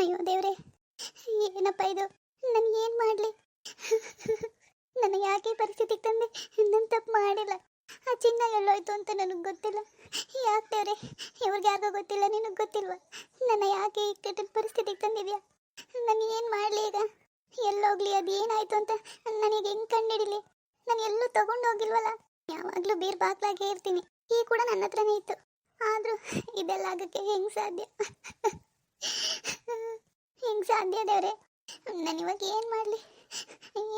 ಅಯ್ಯೋ ದೇವ್ರೆ, ಏನಪ್ಪ ಇದು? ನಾನು ಏನು ಮಾಡಲಿ? ನನ್ನ ಯಾಕೆ ಪರಿಸ್ಥಿತಿಗೆ ತಂದೆ? ನಾನು ತಪ್ಪು ಮಾಡಿಲ್ಲ. ಆ ಚಿನ್ನ ಎಲ್ಲೋಯ್ತು ಅಂತ ನನಗೆ ಗೊತ್ತಿಲ್ಲ. ಯಾಕೆ ದೇವ್ರೆ? ಇವ್ರಿಗೆ ಯಾರಿಗೂ ಗೊತ್ತಿಲ್ಲ, ನಿನಗೆ ಗೊತ್ತಿಲ್ವಾ? ನನ್ನ ಯಾಕೆ ಈ ಪರಿಸ್ಥಿತಿಗೆ ತಂದಿದ್ಯಾ? ನಾನು ಏನು ಮಾಡಲಿ ಈಗ? ಎಲ್ಲೋಗ್ಲಿ ಅದು ಏನಾಯ್ತು ಅಂತ ನನಗೆ ಹೆಂಗೆ ಕಂಡಿಡಿಲಿ? ನಾನು ಎಲ್ಲೂ ತಗೊಂಡು ಹೋಗಿಲ್ವಲ್ಲ? ಯಾವಾಗಲೂ ಬೀರ್ ಬಾಗ್ಲಾಗೆ ಇರ್ತೀನಿ. ಈ ಕೂಡ ನನ್ನ ಹತ್ರನೇ ಇತ್ತು. ಆದರೂ ಇದೆಲ್ಲ ಆಗಕ್ಕೆ ಹೆಂಗ್ ಸಾಧ್ಯ? ಹೆಂಗೆ ಸಾಧ್ಯ ದೇವ್ರೆ? ನಾನು ಇವಾಗ ಏನು ಮಾಡಲಿ?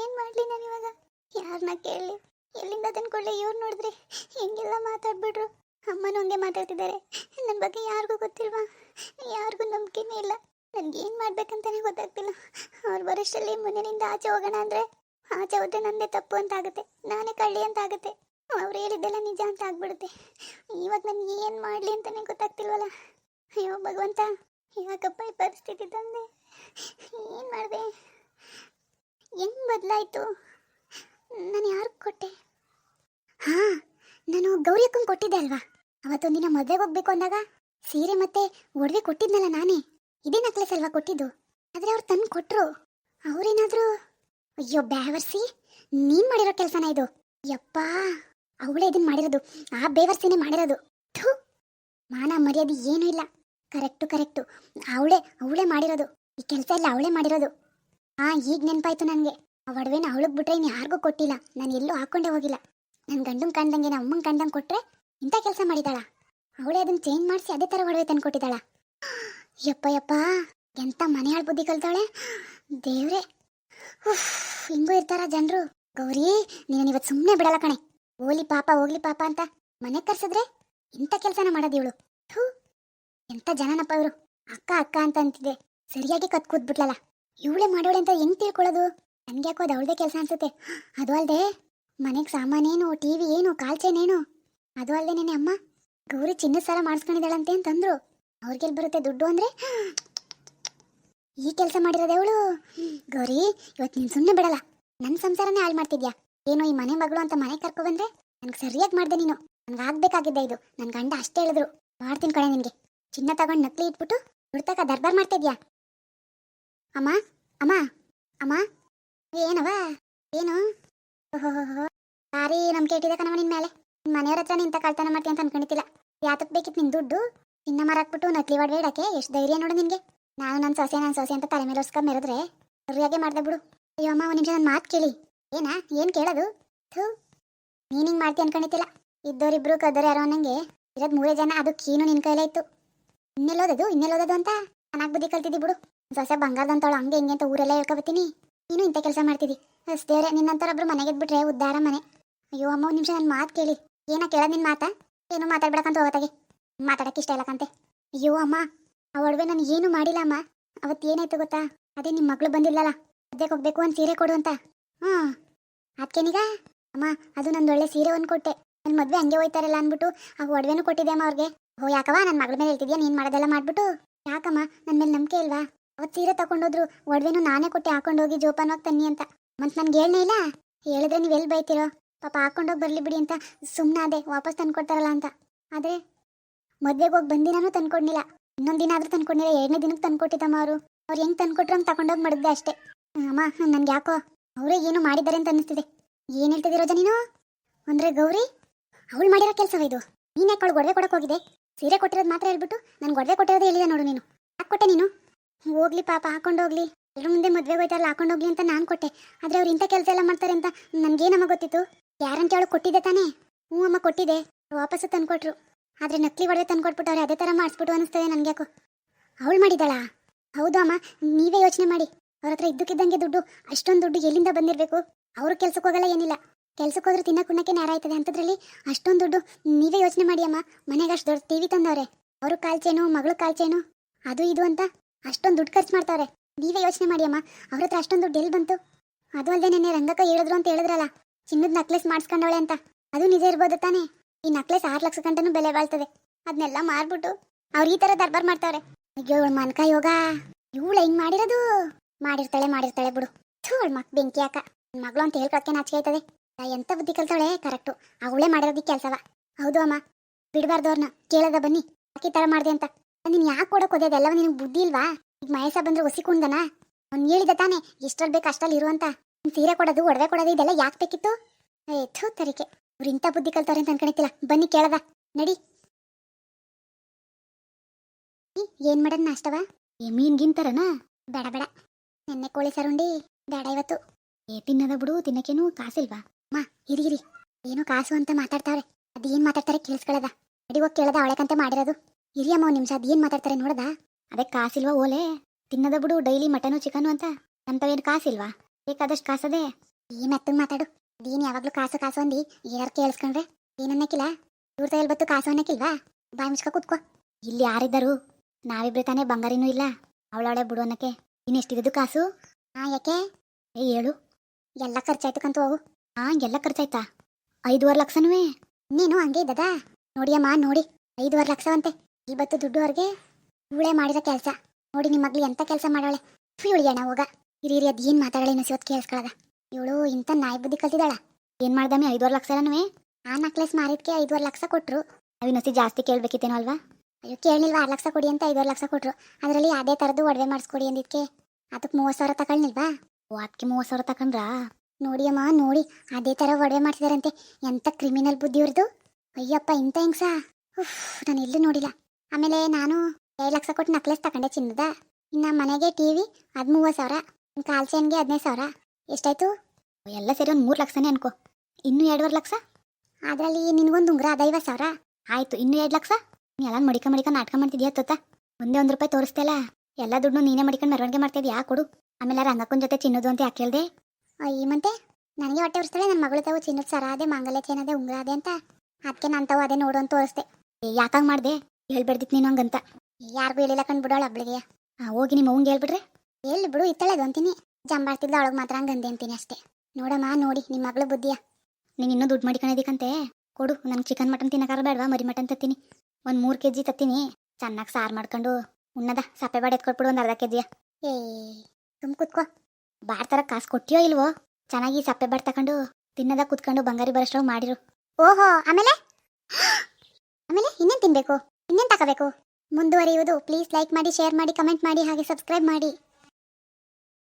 ಏನು ಮಾಡಲಿ ನಾನು ಇವಾಗ? ಯಾರನ್ನ ಕೇಳಲಿ? ಎಲ್ಲಿಂದ ತಂದ್ಕೊಳ್ಳಿ ಇವ್ರು ನೋಡಿದ್ರೆ ಹೆಂಗೆಲ್ಲ ಮಾತಾಡ್ಬಿಟ್ರು. ಅಮ್ಮನ ಹಂಗೆ ಮಾತಾಡ್ತಿದ್ದಾರೆ. ನನ್ನ ಬಗ್ಗೆ ಯಾರಿಗೂ ಗೊತ್ತಿಲ್ವಾ? ಯಾರಿಗೂ ನಂಬಿಕೆನೇ ಇಲ್ಲ. ನನ್ಗೆ ಏನು ಮಾಡ್ಬೇಕಂತಾನೆ ಗೊತ್ತಾಗ್ತಿಲ್ಲ. ಅವ್ರ ಬರೋಷ್ಟರಲ್ಲಿ ಮನೆಯಿಂದ ಆಚೆ ಹೋಗೋಣ ಅಂದರೆ ಆಚೆ ಹೋದ್ರೆ ನಂದೇ ತಪ್ಪು ಅಂತ ಆಗುತ್ತೆ. ನಾನೇ ಕಳ್ಳಿ ಅಂತ ಆಗುತ್ತೆ. ಅವ್ರು ಹೇಳಿದ್ದೆಲ್ಲ ನಿಜ ಅಂತ ಆಗ್ಬಿಡುತ್ತೆ. ಇವಾಗ ನನ್ಗೆ ಏನು ಮಾಡಲಿ ಅಂತಾನೆ ಗೊತ್ತಾಗ್ತಿಲ್ವಲ್ಲ? ಅಯ್ಯೋ, ಭಗವಂತ ಯಾಕಪ್ಪ ಈ ಪರಿಸ್ಥಿತಿ ತಂದೆ. ಏನು ಮಾಡಿದೆ? ಹೆಂಗ್ ಬದಲಾಯಿತು? ನಾನು ಯಾರು ಕೊಟ್ಟೆ. ಹಾಂ, ನಾನು ಗೌರಿ ಕೊಟ್ಟಿದ್ದೆ ಅಲ್ವಾ? ಅವತ್ತೊಂದಿನ ಮದುವೆಗೆ ಹೋಗ್ಬೇಕು ಅಂದಾಗ ಸೀರೆ ಮತ್ತೆ ಒಡವೆ ಕೊಟ್ಟಿದ್ನಲ್ಲ ನಾನೇ. ಇದೇ ನಕ್ಲೆಸ್ ಅಲ್ವಾ ಕೊಟ್ಟಿದ್ದು? ಆದರೆ ಅವ್ರು ತಂದು ಕೊಟ್ಟರು ಅವರೇನಾದರೂ ಅಯ್ಯೋ, ಬ್ಯಾವರ್ಸಿ, ನೀನು ಮಾಡಿರೋ ಕೆಲಸನ ಇದು. ಯಪ್ಪ! ಅವಳೇ ಇದನ್ನ ಮಾಡಿರೋದು. ಆ ಬೇವರ್ಸಿನೇ ಮಾಡಿರೋದು. ಥೂ! ಮಾನ ಮರ್ಯಾದೆ ಏನೂ ಇಲ್ಲ. Correct correct. ಅವಳೇ ಅವಳೇ ಮಾಡಿರೋದು. ಈ ಕೆಲಸ ಎಲ್ಲ ಅವಳೇ ಮಾಡಿರೋದು. ಹಾ, ಈಗ ನೆನಪಾಯ್ತು ನನಗೆ. ಆ ಒಡವೆನ ಅವಳಿಗೆ ಬಿಟ್ರೆ ಇನ್ನು ಯಾರಿಗೂ ಕೊಟ್ಟಿಲ್ಲ. ನಾನು ಎಲ್ಲೂ ಹಾಕೊಂಡೇ ಹೋಗಿಲ್ಲ. ನನ್ನ ಗಂಡನ್ ಕಂಡಂಗೆ ನಮ್ಮ ಅಮ್ಮಂಗೆ ಕಂಡಂಗೆ ಕೊಟ್ಟರೆ ಇಂಥ ಕೆಲಸ ಮಾಡಿದಾಳ? ಅವಳೇ ಅದನ್ನ ಚೇಂಜ್ ಮಾಡಿಸಿ ಅದೇ ಥರ ಒಡವೆ ತಂದು ಕೊಟ್ಟಿದ್ದಾಳ ಯಪ್ಪ ಯಪ್ಪ! ಎಂಥ ಮನೆ ಹಾಳು ಬುದ್ಧಿ ಕಲ್ತಾಳೆ ದೇವ್ರೆ! ಹಿಂಗೂ ಇರ್ತಾರ ಜನರು. ಗೌರಿ ನೀನು ಇವತ್ತು ಸುಮ್ಮನೆ ಬಿಡಲ್ಲ ಕಣೆ. ಹೋಗ್ಲಿ ಪಾಪ ಹೋಗ್ಲಿ ಪಾಪ ಅಂತ ಮನೆ ಕರ್ಸಿದ್ರೆ ಇಂಥ ಕೆಲಸನ ಮಾಡೋದು ಇವಳು. ಥೂ, ಎಂಥ ಜನನಪ್ಪ ಇವರು. ಅಕ್ಕ ಅಕ್ಕ ಅಂತ ಅಂತಿದ್ದೆ. ಸರಿಯಾಗಿ ಕತ್ ಕೂತ್ಬಿಟ್ಲಲ್ಲ. ಇವಳೇ ಮಾಡೋಳೆ ಅಂತ ಹೆಂಗ್ ತಿಳ್ಕೊಳ್ಳೋದು? ನನ್ಗೆ ಯಾಕೋ ಅದು ಅವಳದೇ ಕೆಲಸ ಅನ್ಸುತ್ತೆ. ಅದು ಅಲ್ಲದೆ ಮನೆಗೆ ಸಾಮಾನೇನು, ಟಿವಿ ಏನು ಕಾಲ್ಚೇನೇನು ಅದು ಅಲ್ಲದೆ ನೆನೆ ಅಮ್ಮ ಗೌರಿ ಚಿನ್ನದ ಸಾಲ ಮಾಡಿಸ್ಕೊಂಡಿದ್ದಾಳಂತೆ ಅಂತಂದ್ರು. ಅವ್ರಿಗೆಲ್ಲಿ ಬರುತ್ತೆ ದುಡ್ಡು ಅಂದ್ರೆ? ಈ ಕೆಲಸ ಮಾಡಿರೋದೆ ಅವಳು ಗೌರಿ ಇವತ್ತು ನೀನು ಸುಮ್ಮನೆ ಬಿಡಲ್ಲ. ನನ್ನ ಸಂಸಾರನೇ ಹಾಳು ಮಾಡ್ತಿದ್ಯಾ? ಏನೋ ಈ ಮನೆ ಮಗಳು ಅಂತ ಮನೆ ಕರ್ಕೊ ಬಂದ್ರೆ ನನ್ಗೆ ಸರಿಯಾಗಿ ಮಾಡ್ದೆ ನೀನು. ನನ್ಗೆ ಆಗ್ಬೇಕಾಗಿದ್ದೆ ಇದು. ನನ್ನ ಗಂಡ ಅಷ್ಟೇ ಹೇಳಿದ್ರು. ಮಾಡ್ತೀನಿ ಕಣೆ ನಿನಗೆ. ಚಿನ್ನ ತಗೊಂಡು ನಕ್ಲಿ ಇಟ್ಬಿಟ್ಟು ಹುಡ್ತಕ ದರ್ಬಾರ್ ಮಾಡ್ತಿದ್ಯಾ? ಅಮ್ಮ ಅಮ್ಮ ಅಮ್ಮ. ಏನವ? ಏನು? ಓಹೋ ಸಾರಿ ನಮ್ಗೆ ಇಟ್ಟಿದೆ ಕಣವ ನಿನ್ ಮೇಲೆ. ನಿನ್ ಮನೆಯವ್ರ ಹತ್ರ ನಿಂತ ಕಳ್ತನ ಮಾಡ್ತೀನಿ ಅಂತ ಅನ್ಕೊಂಡಿದ್ದಿಲ್ಲ. ಯಾತಕ್ ಬೇಕಿತ್ತು ನಿನ್ ದುಡ್ಡು? ಚಿನ್ನ ಮಾರಾಕ್ಬಿಟ್ಟು ನಕಲಿ ಇಡಕ್ಕೆ ಎಷ್ಟು ಧೈರ್ಯ ನೋಡು ನಿನ್ಗೆ. ನಾನು ನನ್ನ ಸೊಸೆ ನನ್ನ ಸೊಸೆ ಅಂತ ತಲೆ ಮೇಲೆ ಒರ್ಸ್ಕೊಂಡ್ ಮೆರೆದ್ರೆ ಸರಿಯಾಗೆ ಮಾಡ್ದೆ ಬಿಡು. ಅಯ್ಯೋ ಅಮ್ಮ, ಒಂದು ನಿಮಿಷ ನನ್ನ ಮಾತು ಕೇಳಿ. ಏನಾ, ಏನು ಕೇಳೋದು? ಥೂ, ನೀನ್ ಮಾಡ್ತಿ ಅನ್ಕೊಂಡಿದ್ದಿಲ್ಲ. ಇದ್ದೋರಿಬ್ರು ಕದ್ದೋರು ಯಾರೋ ಅನ್ನಂಗೆ ಇರೋದ್ ಮೂರೇ ಜನ, ಅದು ಕೀನು ನಿನ್ ಕೈಲೇ ಇತ್ತು. ಇನ್ನೆಲ್ಲೋದದು ಇನ್ನೆಲ್ಲೋದದು ಅಂತ? ಚೆನ್ನಾಗಿ ಬುದ್ಧಿ ಕಲ್ತಿದ್ದಿ ಬಿಡು. ಸೊಸೆ ಬಂಗಾರದಂತವಳು ಹಂಗೆ ಹಿಂಗೆ ಅಂತ ಊರೆಲ್ಲ ಹೇಳ್ಕೊಬತ್ತೀನಿ. ನೀನು ಇಂಥ ಕೆಲಸ ಮಾಡ್ತಿದ್ದಿ. ಅಷ್ಟೇವ್ರೆ ನಿನ್ನಂತರೊಬ್ರು ಮನೆಗೆ ಬಿಟ್ರೆ ಉದ್ದಾರ ಮನೆ. ಅಯ್ಯೋ ಅಮ್ಮ ನಿಮಿಷ ನನ್ನ ಮಾತು ಕೇಳಿ. ಏನ ಕೇಳೋದು ನಿನ್ನ ಮಾತಾ? ಏನು ಮಾತಾಡ್ಬೇಕಂತ ಹೋಗತ್ತಾಗೆ? ಮಾತಾಡಕ್ಕೆ ಇಷ್ಟ ಇಲ್ಲಕಂತೆ ಅಯ್ಯೋ ಅಮ್ಮ, ಆ ಒಡವೆ ನಾನು ಏನು ಮಾಡಿಲ್ಲ ಅಮ್ಮ. ಅವತ್ತು ಏನಾಯ್ತು ಗೊತ್ತಾ? ಅದೇ ನಿಮ್ಮ ಮಗಳು ಬಂದಿಲ್ಲಲ್ಲ ಅದಕ್ಕೆ ಹೋಗ್ಬೇಕು ಅಂತ ಸೀರೆ ಕೊಡು ಅಂತ. ಹ್ಞೂ ಅದಕ್ಕೇನೀಗ ಅಮ್ಮ, ಅದು ನಂದು ಒಳ್ಳೆ ಸೀರೆ ಒಂದು ಕೊಟ್ಟೆ. ನನ್ನ ಮದುವೆ ಹಂಗೆ ಹೋಯ್ತಾರಲ್ಲ ಅಂದ್ಬಿಟ್ಟು, ಆ ಒಡವೆನೂ ಕೊಟ್ಟಿದ್ದೆ ಅಮ್ಮ ಅವ್ರಿಗೆ. ಹೋ ಯಾಕವ ನನ್ನ ಮಗಳ ಮೇಲೆ ಹೇಳ್ತಿದ್ಯಾ? ನೀನು ಮಾಡೋದೆಲ್ಲ ಮಾಡ್ಬಿಟ್ಟು? ಯಾಕಮ್ಮ? ನನ್ನ ಮೇಲೆ ನಂಬಿಕೆ ಇಲ್ವಾ? ಅವತ್ತು ಸೀರೆ ತಗೊಂಡೋದ್ರು ಒಡವೆನೂ ನಾನೇ ಕೊಟ್ಟೆ, ಹಾಕೊಂಡೋಗಿ ಜೋಪಾನವಾಗಿ ತನ್ನಿ ಅಂತ. ಮತ್ತು ನನಗೆ ಹೇಳನೇ ಇಲ್ಲ? ಹೇಳಿದ್ರೆ ನೀವು ಎಲ್ಲಿ ಬೈತಿರೋ? ಪಾಪ ಹಾಕೊಂಡೋಗಿ ಬರಲಿ ಬಿಡಿ ಅಂತ ಸುಮ್ಮನೆ ಅದೇ ವಾಪಸ್ ತಂದ್ಕೊಡ್ತಾರಲ್ಲ ಅಂತ. ಆದರೆ, ಮದುವೆಗೆ ಹೋಗಿ ಬಂದಿನಾನು ತಂದ್ಕೊಡ್ನಿಲ್ಲ. ಇನ್ನೊಂದು ದಿನ ಆದರೂ ತಂದ್ಕೊಂಡಿಲ್ಲ ಎರಡನೇ ದಿನಕ್ಕೆ ತಂದ್ಕೊಟ್ಟಿದ್ದಮ್ಮ ಅವರು. ಅವ್ರು ಹೆಂಗೆ ತಂದ್ಕೊಟ್ರು ಅಂತ ತಗೊಂಡೋಗಿ ಮಾಡಿದ್ದೆ ಅಷ್ಟೇ. ಅಮ್ಮ ನನಗೆ ಯಾಕೋ ಅವರೇ ಏನು ಮಾಡಿದ್ದಾರೆ ಅಂತ ಅನ್ನಿಸ್ತಿದೆ. ಏನು ಹೇಳ್ತಿದ್ದೀರೋ ನೀನು? ಅಂದ್ರೆ ಗೌರಿ, ಅವಳು ಮಾಡಿರೋ ಕೆಲಸವ ಇದು. ನೀನು ಯಾಕೆ ಅವಳು ಗೊಡವೆ ಕೊಡಕ್ಕೆ ಹೋಗಿದೆ ಸೀರೆ ಕೊಟ್ಟಿರೋದು ಮಾತ್ರ ಹೇಳ್ಬಿಟ್ಟು ನಾನು ಗೊಡವೆ ಕೊಟ್ಟಿರೋದೇ ಹೇಳಿದೆ ನೋಡು ನೀನು. ಹಾಕ್ಕೊಟ್ಟೆ ನೀನು? ಹೋಗ್ಲಿ ಪಾಪ, ಹಾಕೊಂಡು ಹೋಗ್ಲಿ. ಎಲ್ಲರ ಮುಂದೆ ಮದುವೆ ಹೋಯ್ತಾರಲ್ಲ, ಹಾಕೊಂಡು ಹೋಗ್ಲಿ ಅಂತ ನಾನು ಕೊಟ್ಟೆ. ಆದರೆ ಅವ್ರು ಇಂಥ ಕೆಲಸ ಎಲ್ಲ ಮಾಡ್ತಾರೆ ಅಂತ ನನಗೇನಮ್ಮ ಗೊತ್ತಿತ್ತು? ಯಾರಂತ ಅವಳು ಕೊಟ್ಟಿದ್ದೆ ತಾನೇ? ಹ್ಞೂ ಅಮ್ಮ, ಕೊಟ್ಟಿದ್ದೆ. ವಾಪಸ್ಸು ತಂದುಕೊಟ್ರು. ಆದರೆ ನಕಲಿ ಒಡವೆ ತಂದುಕೊಟ್ಬಿಟ್ಟು ಅವ್ರು ಅದೇ ಥರ ಮಾಡಿಸ್ಬಿಟ್ಟು ಅನಿಸ್ತದೆ ನನಗೆ ಯಾಕೋ ಅವಳು ಮಾಡಿದ್ದಾಳಾ? ಹೌದು ಅಮ್ಮ, ನೀವೇ ಯೋಚನೆ ಮಾಡಿ. ಅವ್ರ ಹತ್ರ ಇದ್ದಕ್ಕಿದ್ದಂಗೆ ದುಡ್ಡು, ಅಷ್ಟೊಂದು ದುಡ್ಡು ಎಲ್ಲಿಂದ ಬಂದಿರಬೇಕು? ಅವರು ಕೆಲ್ಸಕ್ಕೆ ಹೋಗಲ್ಲ ಏನಿಲ್ಲ. ಕೆಲ್ಸಕ್ಕೆ ಹೋದ್ರೆ ತಿನ್ನಕ್ಕೆ ನೇರ ಆಯ್ತದೆ ಅಂಥದ್ರಲ್ಲಿ ಅಷ್ಟೊಂದು ದುಡ್ಡು ನೀವೇ ಯೋಚನೆ ಮಾಡಿ ಅಮ್ಮ ಮನೆಗೆ ಅಷ್ಟು ದೊಡ್ಡ ಟಿವಿ ತಂದವ್ರೆ. ಅವರು ಕಾಲ್ಚೇನು, ಮಗಳು ಕಾಲ್ಚೇನು, ಅದು ಇದು ಅಂತ ಅಷ್ಟೊಂದು ದುಡ್ಡು ಖರ್ಚು ಮಾಡ್ತಾರೆ. ನೀವೇ ಯೋಚನೆ ಮಾಡಿ ಅಮ್ಮ ಅವ್ರ ಹತ್ರ ಅಷ್ಟೊಂದು ದುಡ್ಡು ಎಲ್ಲಿ ಬಂತು? ಅದು ಅಲ್ಲದೆ ನೆನ್ನೆ ರಂಗಕ್ಕ ಹೇಳಿದ್ರು ಅಂತ ಹೇಳಿದ್ರಲ್ಲ. ಚಿನ್ನದ ನಕ್ಲೆಸ್ ಮಾಡಿಸ್ಕೊಂಡವಳೆ ಅಂತ. ಅದು ನಿಜ ಇರ್ಬೋದು ತಾನೇ. ಈ ನಕ್ಲೆಸ್ ಆರು ಲಕ್ಷ ಗಂಟನೂ ಬೆಲೆ ಬಾಳ್ತದೆ. ಅದನ್ನೆಲ್ಲ ಮಾರ್ಬಿಟ್ಟು ಅವ್ರು ಈ ಥರ ದರ್ಬಾರ್ ಮಾಡ್ತಾವ್ರೆ. ಅಯ್ಯೋ, ಮನ್ಕ ಯೋಗ. ಇವಳು ಹೆಂಗ್ ಮಾಡಿರೋದು? ಮಾಡಿರ್ತಾಳೆ ಮಾಡಿರ್ತಾಳೆ ಬಿಡು. ಥೋಳ್ ಮಕ್ ಬೆಂಕಿ ನನ್ ಮಗಳು ಅಂತ ಹೇಳ್ಕೊಳಕ್ಕೆ ನಾಚಿಕೆ ಆಯ್ತದೆ? ಎಂತ ಬುದ್ಧಿ ಕಲ್ತಾಳೆ ಕರೆಕ್ಟು ಅವಳೆ ಮಾಡಿರೋದಕ್ಕೆ ಕೆಲಸವ. ಹೌದು ಅಮ್ಮ. ಬಿಡಬಾರ್ದು ಅವ್ರನ್ನ ಕೇಳದ ಬನ್ನಿ. ಆಕೆ ತರ ಮಾಡಿದೆ ಅಂತ? ನೀನು ಯಾಕೆ ಕೊಡೋಕೆ ಹೋದೆ? ಎಲ್ಲವ ನಿನಗೆ ಬುದ್ಧಿ ಇಲ್ವಾ? ಈಗ ಮಹೇಶ ಬಂದ್ರೆ ಒಸಿ ಕುಂದನ ಅವ್ನು ಹೇಳಿದ ತಾನೆ ಎಷ್ಟರಲ್ಲಿ ಬೇಕು ಅಷ್ಟಲ್ಲಿ ಇರುವಂತ ನಿನ್ ಸೀರೆ ಕೊಡೋದು, ಒಡವೆ ಕೊಡೋದು, ಇದೆಲ್ಲ ಯಾಕೆ ಬೇಕಿತ್ತು? ಏ, ಥೂ, ತರಿಕೆ. ಅವ್ರು ಇಂಥ ಬುದ್ಧಿ ಕಲ್ತವ್ರೆ ಅಂತ ಅನ್ಕೊಂಡಿತ್ತಿಲ್ಲ ಬನ್ನಿ, ಕೇಳದ. ನಡಿ. ಏನ್ ಮಾಡೋದ್ ನಾಷ್ಟವ ಏ ಬೇಡ ಬೇಡ. ನೆನ್ನೆ ಕೋಳಿ ಸರುಂಡಿ ಬೇಡ ಇವತ್ತು. ಏ, ತಿನ್ನದ ಬಿಡು ತಿನ್ನಕೇನು ಕಾಸಿಲ್ವಾ? ಮಾ, ಇರಿ ಇರಿ. ಏನು ಕಾಸು ಅಂತ ಮಾತಾಡ್ತಾವ್ರೆ. ಅದೇನ್ ಮಾತಾಡ್ತಾರೆ ಕೇಳಿಸ್ಕೊಳ್ಳದ ಅಡಿ ಹೋಗಿ ಕೇಳದ ಅವಳಕಂತೆ ಮಾಡಿರೋದು. ಇರಿ ಅಮ್ಮ ನಿಮಿಷ, ಅದೇನ್ ಮಾತಾಡ್ತಾರೆ ನೋಡದ? ಅದೇ ಕಾಸಿಲ್ವಾ ಓಲೆ? ತಿನ್ನದ ಬಿಡು, ಡೈಲಿ ಮಟನು, ಚಿಕನು ಅಂತ. ನಮ್ತವೇನು ಕಾಸಿಲ್ವಾ? ಬೇಕಾದಷ್ಟು ಕಾಸದೆ? ಈ ಅತ್ತಂಗ್ ಮಾತಾಡು. ಅದೇನ್ ಯಾವಾಗ್ಲೂ ಕಾಸು ಕಾಸು ಅಂದಿ. ಏನಾರು ಕೇಳಿಸ್ಕೊಂಡ್ರೆ? ಏನನ್ನಕ್ಕಿಲ್ಲ ಇವ್ರ ಬತ್ತು ಕಾಸು ಅನ್ನಕ್ಕಿಲ್ವಾ? ಬಾಯಿ ಮುಚ್ಕ ಕೂತ್ಕೋ. ಇಲ್ಲಿ ಯಾರಿದ್ದರು? ನಾವಿಬ್ರು ತಾನೇ ಬಂಗಾರಿನೂ ಇಲ್ಲ. ಅವಳವಳೆ ಬಿಡು ಅನ್ನಕ್ಕೆ. ಇನ್ನೆಷ್ಟಿದ್ದು ಕಾಸು? ಹಾ, ಯಾಕೆ? ಏ, ಹೇಳು. ಎಲ್ಲ ಖರ್ಚಾಯ್ತು ಕಂತು ಹೋಗು. ಹಾ, ಎಲ್ಲ ಖರ್ಚಾಯ್ತಾ? ಐದುವರೆ ಲಕ್ಷನೂ ನೀನು ಹಂಗೆ ಇದ್ದದ? ನೋಡಿಯಮ್ಮ ನೋಡಿ. ಐದುವರೆ ಲಕ್ಷವಂತೆ. ಇವತ್ತು ದುಡ್ಡು ಅವ್ರಿಗೆ ಇವಳೆ ಮಾಡಿದ ಕೆಲಸ. ನೋಡಿ ನಿಮ್ಮ ಮಗ್ಳು ಎಂತ ಕೆಲಸ ಮಾಡೋಳೆ ಫ್ರೀ ಅಣ್ಣ ಹೋಗ. ಹಿರಿ ಹಿರಿ ಅದೇನ್ ಮಾತಾಡಳೆ ಇನ್ನು ಇವತ್ತು ಕೇಳಿಸ್ಕೊಳ್ಳೋದ ಇವಳು ಇಂಥ ನಾಯಿ ಬುದ್ಧಿ ಕಲ್ತಿದ್ದಾಳ. ಏನ್ ಮಾಡ್ದಮ್ಮಿ ಐದುವರೆ ಲಕ್ಷ ಎಲ್ಲನೂ ಆ ನಕ್ಲೆಸ್ ಮಾರಿದ್ಕೆ ಐದುವರೆ ಲಕ್ಷ ಕೊಟ್ರು. ಅವಿನಸಿ ಜಾಸ್ತಿ ಕೇಳ್ಬೇಕಿತ್ತೇನೋ ಅಲ್ವಾ? ಅಯ್ಯೋ ಕೇಳಿಲ್ವಾ ಆರು ಲಕ್ಷ ಕೊಡಿ ಅಂತ ಐದುವರೆ ಲಕ್ಷ ಕೊಟ್ರು. ಅದರಲ್ಲಿ ಅದೇ ಥರದ್ದು ಒಡವೆ ಮಾಡಿಸ್ಕೊಡಿ ಅಂದಿದ್ಕೆ. ಅದಕ್ಕೆ ಮೂವತ್ತು ಸಾವಿರ ತಗೊಳ್ನಿಲ್ವಾ ಓ ಅದಕ್ಕೆ ಮೂವತ್ತು ಸಾವಿರ ತಕೊಂಡ್ರಾ? ನೋಡಿ ಅಮ್ಮ ನೋಡಿ. ಅದೇ ಥರ ಒಡವೆ ಮಾಡ್ತಿದಾರಂತೆ. ಎಂತ ಕ್ರಿಮಿನಲ್ ಬುದ್ಧಿ ಇವ್ರದ್ದು. ಅಯ್ಯಪ್ಪ, ಇಂಥ ಹೆಂಗ್ಸ ಉಫ್, ನಾನು ಎಲ್ಲೂ ನೋಡಿಲ್ಲ. ಆಮೇಲೆ ನಾನು ಎರಡು ಲಕ್ಷ ಕೊಟ್ಟು ನಕ್ಲೆಸ್ ತಗೊಂಡೆ ಚಿನ್ನದ. ಇನ್ನು ಮನೆಗೆ ಟಿ ವಿ, ಅದು ಮೂವತ್ತು ಸಾವಿರ. ಕಾಲ್ ಚೈನ್ಗೆ ಹದಿನೈದು ಸಾವಿರ. ಎಷ್ಟಾಯ್ತು? ಎಲ್ಲ ಸೇರಿ ಒಂದು ಮೂರು ಲಕ್ಷನೇ ಅನ್ಕೋ. ಇನ್ನೂ ಎರಡುವರೆ ಲಕ್ಷ? ಅದರಲ್ಲಿ ನಿನಗೊಂದು ಉಂಗುರ ಅದು ಐವತ್ತು ಸಾವಿರ. ಆಯ್ತು, ಇನ್ನೂ ಎರಡು ಲಕ್ಷ? ನೀ ಎಲ್ಲ ಮಡಿಕ ಮಡಿಕ ನಾಟಕ ಮಾಡ್ತಿದ್ಯಾ ತೊತ್ತ ಒಂದೇ ಒಂದು ರೂಪಾಯಿ ತೋರಿಸ್ತಲ್ಲ ಎಲ್ಲ ದುಡ್ಡು ನೀನೇ ಮಡಿಕೊಂಡು ಮೆರವಣಿಗೆ ಮಾಡ್ತಿದ್ಯಾ? ಕೊಡು. ಆಮೇಲೆ ರಂಗಕ್ಕನ ಜೊತೆ ಚಿನ್ನದು ಅಂತ ಯಾಕೆ ಹೇಳ್ದೆ? ಮತ್ತೆ ನನಗೆ ಹೊಟ್ಟೆ ಉರಿಸ್ತಾಳೆ ನನ್ನ ಮಗಳು ತಾವು ಚಿನ್ನದ ಸರ ಅದೇ ಮಾಂಗಲ್ಯ ಚೈನ್ ಅದೇ ಉಂಗುರ ಅದೇ ಅಂತ. ಅದಕ್ಕೆ ನಾನು ತಾವು ಅದೇ ನೋಡು ಅಂತ ತೋರಿಸ್ದೆ. ಯಾಕಾಗ ಮಾಡ್ದೆ? ಹೇಳ್ಬೇಡ್ದಿತ್ತು ನೀನು ಹಂಗಂತ. ಯಾರಿಗೂ ಹೇಳಿಲ್ಲ ಕಂಡು ಬಿಡೋಳು ಒಬ್ಳಿಗೆ ಹೋಗಿ ನಿಮ್ಮ ಅವ್ಗೆ ಹೇಳ್ಬಿಡ್ರಿ. ಹೇಳಿ ಬಿಡು ಇತ್ತಳೆ ಅದು ಅಂತೀನಿ. ಜಂಬಾಡ್ತಿದ್ದ ಅವಳಗ್ ಮಾತ್ರ ಹಂಗಂದೆ ಅಂತೀನಿ ಅಷ್ಟೇ. ನೋಡಮ್ಮ ನೋಡಿ ನಿಮ್ಮ ಮಗಳು ಬುದ್ಧಿಯ. ನೀನು ಇನ್ನೂ ದುಡ್ಡು ಮಾಡಿಕೊಂಡಿದ್ದಕ್ಕಂತೆ ಕೊಡು ನಂಗೆ ಚಿಕನ್ ಮಟನ್ ತಿನ್ನಕಾರ ಬೇಡವಾ ಮರಿ ಮಟನ್ ತತ್ತೀನಿ. ಒಂದು ಮೂರು ಕೆ ಜಿ ತತ್ತೀನಿ. ಚೆನ್ನಾಗಿ ಸಾರು ಮಾಡ್ಕೊಂಡು ಉಣ್ಣದ ಸಪ್ಪೆ ಬಾಡಿ ಎತ್ಕೊಟ್ಬಿಡು ಒಂದು ಅರ್ಧ ಕೆ ಏ ತುಂಬ ಕುತ್ಕೋ. ಬಾಡ್ತಾರ ಕಾಸು ಕೊಟ್ಟಿಯೋ ಇಲ್ವೋ? ಚೆನ್ನಾಗಿ ಸಪ್ಪೆ ಬಾಡ್ ತಕೊಂಡು ತಿನ್ನದ ಕುತ್ಕೊಂಡು ಬಂಗಾರಿ ಬರೋಷ್ಟು ಮಾಡಿರು. ಓಹೋ, ಆಮೇಲೆ? ಆಮೇಲೆ ಇನ್ನೇನು ತಿನ್ಬೇಕು? ಇನ್ನೇನು ತಗೋಬೇಕು ಮುಂದುವರಿಯುವುದು. ಪ್ಲೀಸ್ ಲೈಕ್ ಮಾಡಿ, ಶೇರ್ ಮಾಡಿ, ಕಮೆಂಟ್ ಮಾಡಿ, ಹಾಗೆ ಸಬ್ಸ್ಕ್ರೈಬ್ ಮಾಡಿ.